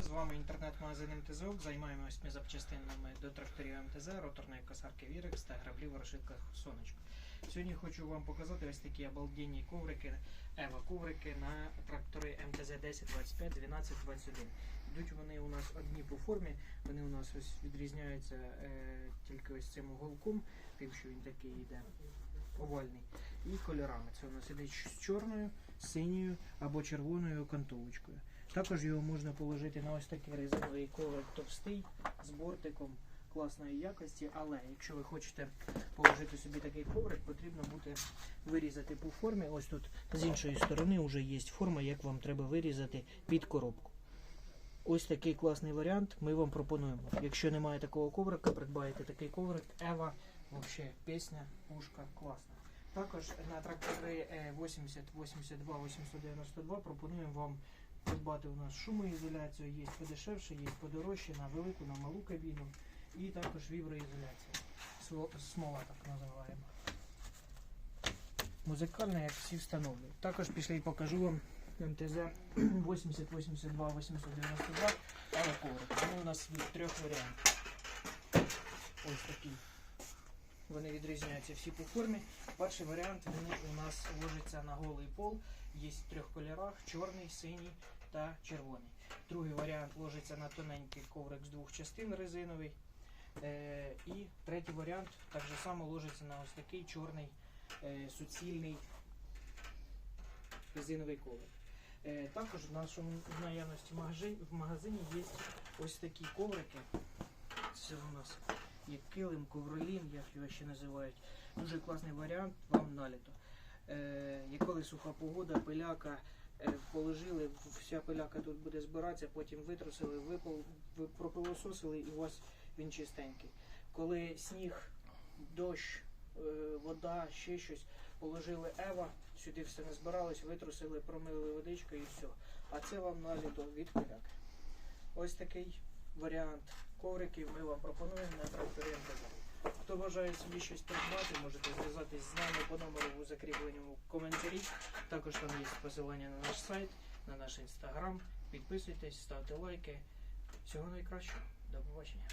З вами інтернет-магазин МТЗОК. Займаємось ми запчастинами до тракторів МТЗ, роторної косарки Вірекс та граблів в розшитках Сонечко. Сьогодні хочу вам показати ось такі обалденні коврики, Ева коврики на трактори МТЗ 10, 25, 12, 21. Йдуть вони у нас одні по формі, вони у нас ось відрізняються е, тільки ось цим уголком, тим, що він такий йде овальний, і кольорами. Це у нас іде з чорною, синьою або червоною окантовочкою. Також його можна положити на ось такий резиновий коврик товстий з бортиком класної якості, але якщо ви хочете положити собі такий коврик, потрібно буде вирізати по формі. Ось тут з іншої сторони вже є форма, як вам треба вирізати під коробку. Ось такий класний варіант ми вам пропонуємо. Якщо немає такого коврика, придбаєте такий коврик Ева. Взагалі пісня, пушка, класна. Також на трактори е, 80, 82, 892 пропонуємо вам придбати у нас шумоізоляцію, є подешевше, є подорожче, на велику, на малу кабіну. І також віброізоляція. Смола так називаємо. Музикальна, як всі встановлюють. Також пішли і покажу вам МТЗ 80, 82, 892, але коврик. Вони у нас від трьох варіантів. Ось такі. Вони відрізняються всі по формі. Перший варіант вони у нас ложаться на голий пол. Є в трьох кольорах: чорний, синій та червоний. Другий варіант ложиться на тоненький коврик з двох частин резиновий. Е, і третій варіант так же само ложиться на ось такий чорний е, суцільний резиновий коврик. Е, також в нашому в наявності в магазині є ось такі коврики. Це у нас є килим, ковролін, як його ще називають. Дуже класний варіант вам наліто. Е, коли суха погода, пиляка, положили, вся пиляка тут буде збиратися, потім витрусили, випал, пропилососили і вас він чистенький. Коли сніг, дощ, е, вода, ще щось, положили Ева, сюди все не збиралось, витрусили, промили водичкою і все. А це вам наліто від пиляки. Ось такий варіант ковриків ми вам пропонуємо на тракторі бажає собі щось придбати, можете зв'язатись з нами по номеру у закріпленому коментарі. Також там є посилання на наш сайт, на наш інстаграм. Підписуйтесь, ставте лайки. Всього найкращого. До побачення.